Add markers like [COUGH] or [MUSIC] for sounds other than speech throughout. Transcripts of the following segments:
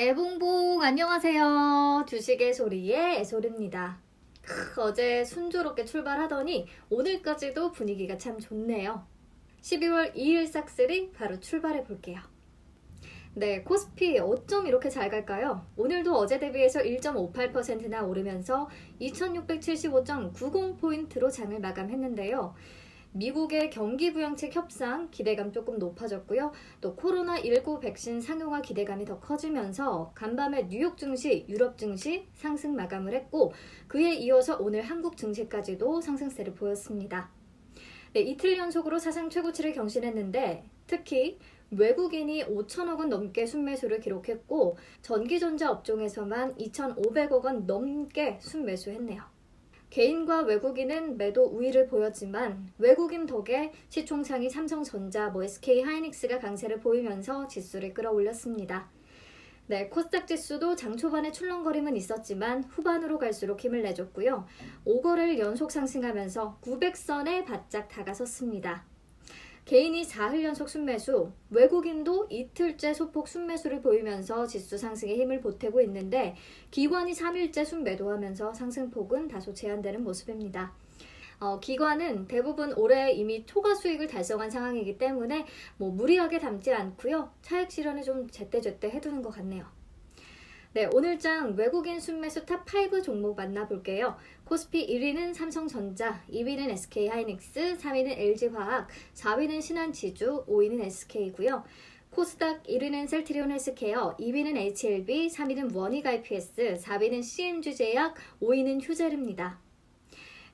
애봉봉 안녕하세요. 주식의 소리의 애소리입니다. 크, 어제 순조롭게 출발하더니 오늘까지도 분위기가 참 좋네요. 12월 2일 싹쓸이 바로 출발해 볼게요. 네, 코스피 어쩜 이렇게 잘 갈까요? 오늘도 어제 대비해서 1.58%나 오르면서 2675.90포인트로 장을 마감했는데요. 미국의 경기 부양책 협상 기대감 조금 높아졌고요. 또 코로나19 백신 상용화 기대감이 더 커지면서 간밤에 뉴욕 증시, 유럽 증시 상승 마감을 했고 그에 이어서 오늘 한국 증시까지도 상승세를 보였습니다. 네, 이틀 연속으로 사상 최고치를 경신했는데 특히 외국인이 5천억 원 넘게 순매수를 기록했고 전기전자 업종에서만 2,500억 원 넘게 순매수했네요. 개인과 외국인은 매도 우위를 보였지만 외국인 덕에 시총상이 삼성전자, 뭐 SK 하이닉스가 강세를 보이면서 지수를 끌어올렸습니다. 네, 코스닥 지수도 장 초반에 출렁거림은 있었지만 후반으로 갈수록 힘을 내줬고요. 5거래를 연속 상승하면서 900선에 바짝 다가섰습니다. 개인이 4흘 연속 순매수, 외국인도 이틀째 소폭 순매수를 보이면서 지수 상승에 힘을 보태고 있는데 기관이 3일째 순매도하면서 상승폭은 다소 제한되는 모습입니다. 어, 기관은 대부분 올해 이미 초과 수익을 달성한 상황이기 때문에 뭐 무리하게 담지 않고요. 차익 실현을 좀 제때제때 해두는 것 같네요. 네, 오늘장 외국인 순매수 탑5 종목 만나볼게요. 코스피 1위는 삼성전자, 2위는 SK하이닉스, 3위는 LG화학, 4위는 신한지주, 5위는 SK고요. 코스닥 1위는 셀트리온 헬스케어, 2위는 HLB, 3위는 원익 IPS, 4위는 CMG제약, 5위는 휴젤입니다.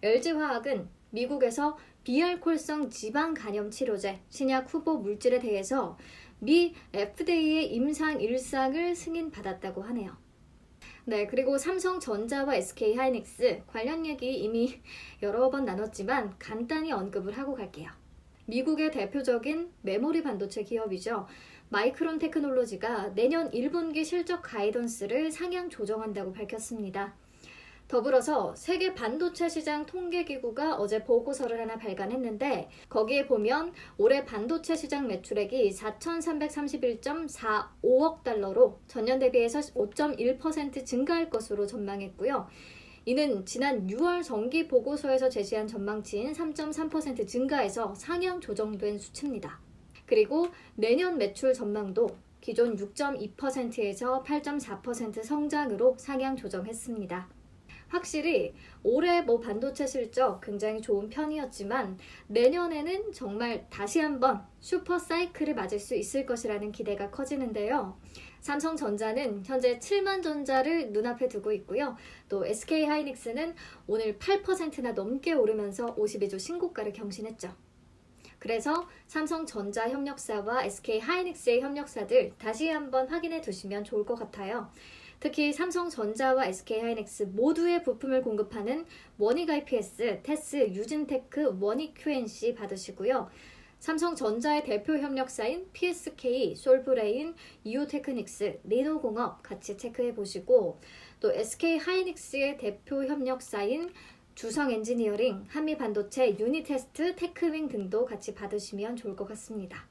LG화학은 미국에서 비알콜성 지방 간염 치료제 신약 후보 물질에 대해서 미 FDA의 임상 일상을 승인받았다고 하네요. 네, 그리고 삼성전자와 SK 하이닉스 관련 얘기 이미 여러 번 나눴지만 간단히 언급을 하고 갈게요. 미국의 대표적인 메모리 반도체 기업이죠. 마이크론 테크놀로지가 내년 1분기 실적 가이던스를 상향 조정한다고 밝혔습니다. 더불어서 세계 반도체 시장 통계기구가 어제 보고서를 하나 발간했는데 거기에 보면 올해 반도체 시장 매출액이 4,331.45억 달러로 전년 대비해서 5.1% 증가할 것으로 전망했고요. 이는 지난 6월 정기 보고서에서 제시한 전망치인 3.3% 증가해서 상향 조정된 수치입니다. 그리고 내년 매출 전망도 기존 6.2%에서 8.4% 성장으로 상향 조정했습니다. 확실히 올해 뭐 반도체 실적 굉장히 좋은 편이었지만 내년에는 정말 다시 한번 슈퍼 사이클을 맞을 수 있을 것이라는 기대가 커지는데요. 삼성전자는 현재 7만 전자를 눈앞에 두고 있고요. 또 SK 하이닉스는 오늘 8%나 넘게 오르면서 52조 신고가를 경신했죠. 그래서 삼성전자 협력사와 SK 하이닉스의 협력사들 다시 한번 확인해 두시면 좋을 것 같아요. 특히 삼성전자와 SK하이닉스 모두의 부품을 공급하는 원익 IPS, 테스, 유진테크, 원익 QNC 받으시고요. 삼성전자의 대표 협력사인 PSK, 솔브레인, 이오테크닉스, 리노공업 같이 체크해 보시고 또 SK하이닉스의 대표 협력사인 주성 엔지니어링, 한미 반도체, 유니테스트, 테크윙 등도 같이 받으시면 좋을 것 같습니다.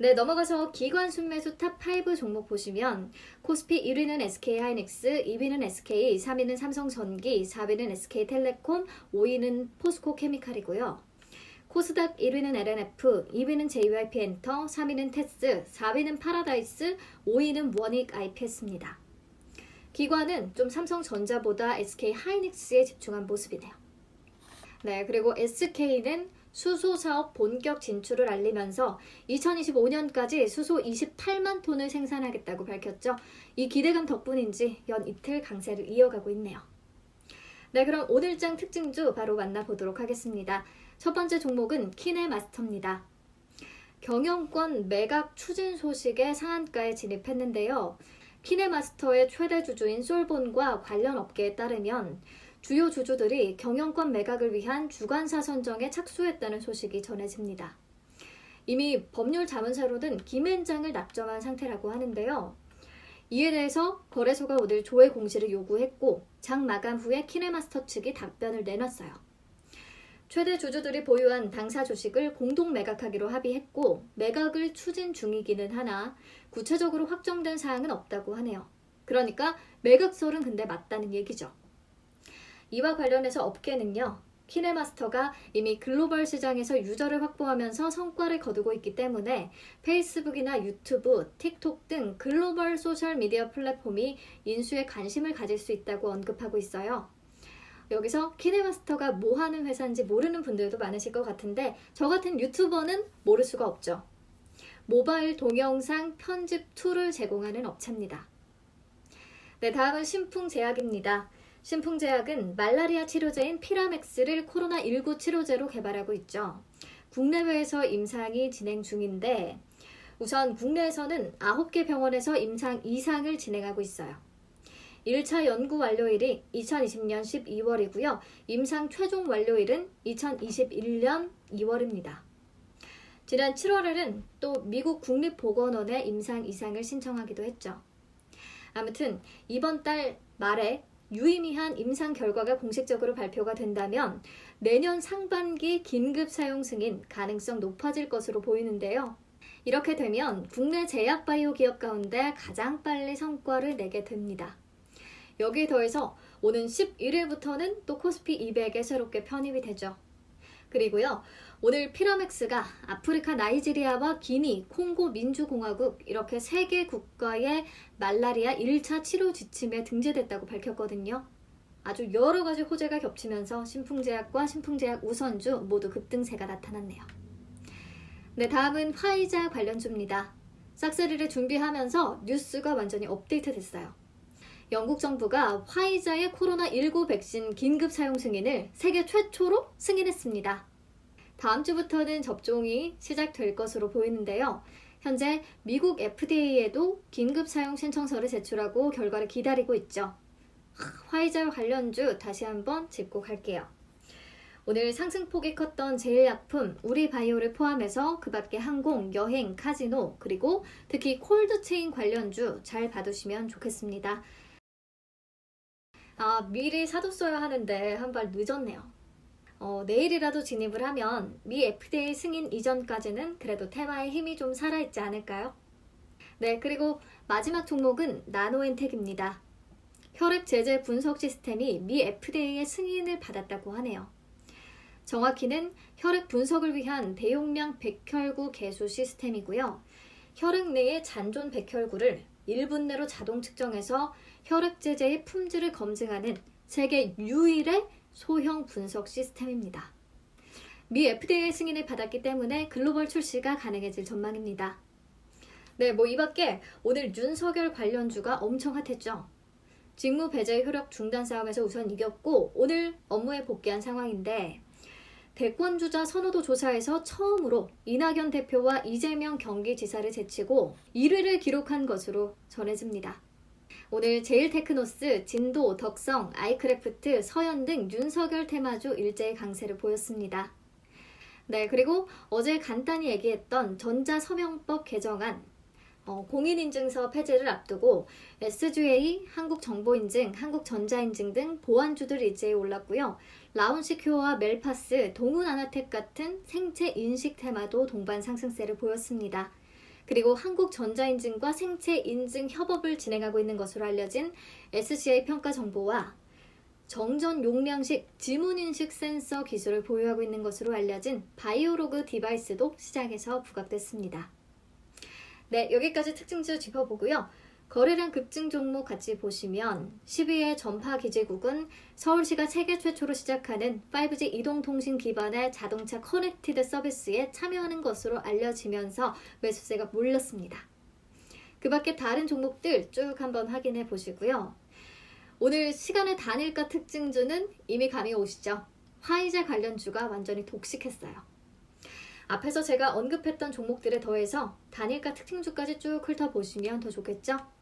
네, 넘어가서 기관 순매수 탑5 종목 보시면 코스피 1위는 SK하이닉스, 2위는 SK, 3위는 삼성전기, 4위는 SK텔레콤, 5위는 포스코케미칼이고요. 코스닥 1위는 LNF, 2위는 JYP엔터, 3위는 테스, 4위는 파라다이스, 5위는 원익 IPS입니다. 기관은 좀 삼성전자보다 SK하이닉스에 집중한 모습이네요. 네, 그리고 SK는 수소 사업 본격 진출을 알리면서 2025년까지 수소 28만 톤을 생산하겠다고 밝혔죠. 이 기대감 덕분인지 연 이틀 강세를 이어가고 있네요. 네, 그럼 오늘장 특징주 바로 만나보도록 하겠습니다. 첫 번째 종목은 키네마스터입니다. 경영권 매각 추진 소식에 상한가에 진입했는데요. 키네마스터의 최대 주주인 솔본과 관련 업계에 따르면 주요 주주들이 경영권 매각을 위한 주관사 선정에 착수했다는 소식이 전해집니다. 이미 법률 자문사로는 김앤장을 납점한 상태라고 하는데요. 이에 대해서 거래소가 오늘 조회 공시를 요구했고 장 마감 후에 키네마스터 측이 답변을 내놨어요. 최대 주주들이 보유한 당사 주식을 공동 매각하기로 합의했고 매각을 추진 중이기는 하나 구체적으로 확정된 사항은 없다고 하네요. 그러니까 매각설은 근데 맞다는 얘기죠. 이와 관련해서 업계는요. 키네마스터가 이미 글로벌 시장에서 유저를 확보하면서 성과를 거두고 있기 때문에 페이스북이나 유튜브, 틱톡 등 글로벌 소셜 미디어 플랫폼이 인수에 관심을 가질 수 있다고 언급하고 있어요. 여기서 키네마스터가 뭐 하는 회사인지 모르는 분들도 많으실 것 같은데 저 같은 유튜버는 모를 수가 없죠. 모바일 동영상 편집 툴을 제공하는 업체입니다. 네, 다음은 신풍제약입니다. 신풍제약은 말라리아 치료제인 피라맥스를 코로나19 치료제로 개발하고 있죠. 국내외에서 임상이 진행 중인데 우선 국내에서는 9개 병원에서 임상 2상을 진행하고 있어요. 1차 연구 완료일이 2020년 12월이고요. 임상 최종 완료일은 2021년 2월입니다. 지난 7월에는 또 미국 국립보건원에 임상 이상을 신청하기도 했죠. 아무튼 이번 달 말에 유의미한 임상 결과가 공식적으로 발표가 된다면 내년 상반기 긴급 사용 승인 가능성 높아질 것으로 보이는데요. 이렇게 되면 국내 제약 바이오 기업 가운데 가장 빨리 성과를 내게 됩니다. 여기에 더해서 오는 11일부터는 또 코스피 200에 새롭게 편입이 되죠. 그리고요, 오늘 피라맥스가 아프리카 나이지리아와 기니, 콩고 민주공화국 이렇게 세 개 국가의 말라리아 1차 치료 지침에 등재됐다고 밝혔거든요. 아주 여러 가지 호재가 겹치면서 신풍제약과 신풍제약 우선주 모두 급등세가 나타났네요. 네, 다음은 화이자 관련주입니다. 싹쓸이를 준비하면서 뉴스가 완전히 업데이트 됐어요. 영국 정부가 화이자의 코로나19 백신 긴급 사용 승인을 세계 최초로 승인했습니다. 다음 주부터는 접종이 시작될 것으로 보이는데요. 현재 미국 FDA에도 긴급 사용 신청서를 제출하고 결과를 기다리고 있죠. 화이자 관련주 다시 한번 짚고 갈게요. 오늘 상승폭이 컸던 제일약품, 우리바이오를 포함해서 그 밖에 항공, 여행, 카지노, 그리고 특히 콜드체인 관련주 잘 봐두시면 좋겠습니다. 아, 미리 사뒀어야 하는데 한 발 늦었네요. 어, 내일이라도 진입을 하면 미 FDA 승인 이전까지는 그래도 테마의 힘이 좀 살아있지 않을까요? 네, 그리고 마지막 종목은 나노엔텍입니다. 혈액 제제 분석 시스템이 미 FDA의 승인을 받았다고 하네요. 정확히는 혈액 분석을 위한 대용량 백혈구 개수 시스템이고요. 혈액 내의 잔존 백혈구를 1분 내로 자동 측정해서 혈액 제제의 품질을 검증하는 세계 유일의 소형 분석 시스템입니다. 미 FDA 승인을 받았기 때문에 글로벌 출시가 가능해질 전망입니다. 네, 뭐 이 밖에 오늘 윤석열 관련주가 엄청 핫했죠. 직무 배제 효력 중단 싸움에서 우선 이겼고 오늘 업무에 복귀한 상황인데 대권 주자 선호도 조사에서 처음으로 이낙연 대표와 이재명 경기지사를 제치고 1위를 기록한 것으로 전해집니다. 오늘 제일테크노스, 진도, 덕성, 아이크래프트, 서현 등 윤석열 테마주 일제의 강세를 보였습니다. 네, 그리고 어제 간단히 얘기했던 전자서명법 개정안 어, 공인인증서 폐지를 앞두고 SGA, 한국정보인증, 한국전자인증 등 보안주들 일제히 올랐고요. 라운시큐어와 멜파스, 동훈아나텍 같은 생체 인식 테마도 동반 상승세를 보였습니다. 그리고 한국전자인증과 생체인증 협업을 진행하고 있는 것으로 알려진 SCI 평가 정보와 정전 용량식 지문인식 센서 기술을 보유하고 있는 것으로 알려진 바이오로그 디바이스도 시장에서 부각됐습니다. 네, 여기까지 특징주 짚어보고요. 거래량 급증 종목 같이 보시면 12회 전파 기재국은 서울시가 세계 최초로 시작하는 5G 이동통신 기반의 자동차 커넥티드 서비스에 참여하는 것으로 알려지면서 매수세가 몰렸습니다. 그 밖에 다른 종목들 쭉 한번 확인해 보시고요. 오늘 시간의 단일가 특징주는 이미 감이 오시죠? 화이자 관련주가 완전히 독식했어요. 앞에서 제가 언급했던 종목들에 더해서 단일가 특징주까지 쭉 훑어보시면 더 좋겠죠?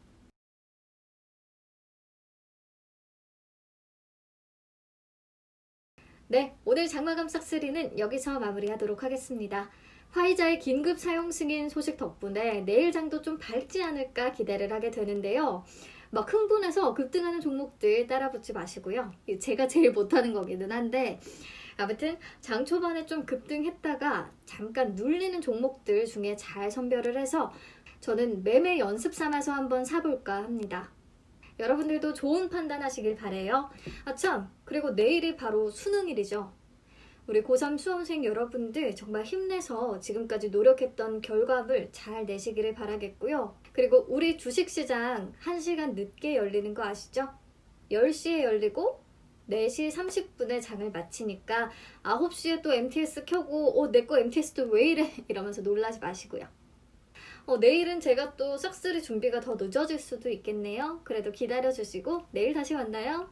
네, 오늘 장마감 싹쓸이는 여기서 마무리하도록 하겠습니다. 화이자의 긴급 사용 승인 소식 덕분에 내일 장도 좀 밝지 않을까 기대를 하게 되는데요. 막 흥분해서 급등하는 종목들 따라붙지 마시고요. 제가 제일 못하는 거기는 한데 아무튼 장 초반에 좀 급등했다가 잠깐 눌리는 종목들 중에 잘 선별을 해서 저는 매매 연습 삼아서 한번 사볼까 합니다. 여러분들도 좋은 판단하시길 바래요. 아참 그리고 내일이 바로 수능일이죠. 우리 고3 수험생 여러분들 정말 힘내서 지금까지 노력했던 결과물 잘 내시기를 바라겠고요. 그리고 우리 주식시장 1시간 늦게 열리는 거 아시죠? 10시에 열리고 4시 30분에 장을 마치니까 9시에 또 MTS 켜고 어, 내 거 MTS도 왜 이래? [LAUGHS] 이러면서 놀라지 마시고요. 어, 내일은 제가 또 싹쓸이 준비가 더 늦어질 수도 있겠네요. 그래도 기다려주시고 내일 다시 만나요.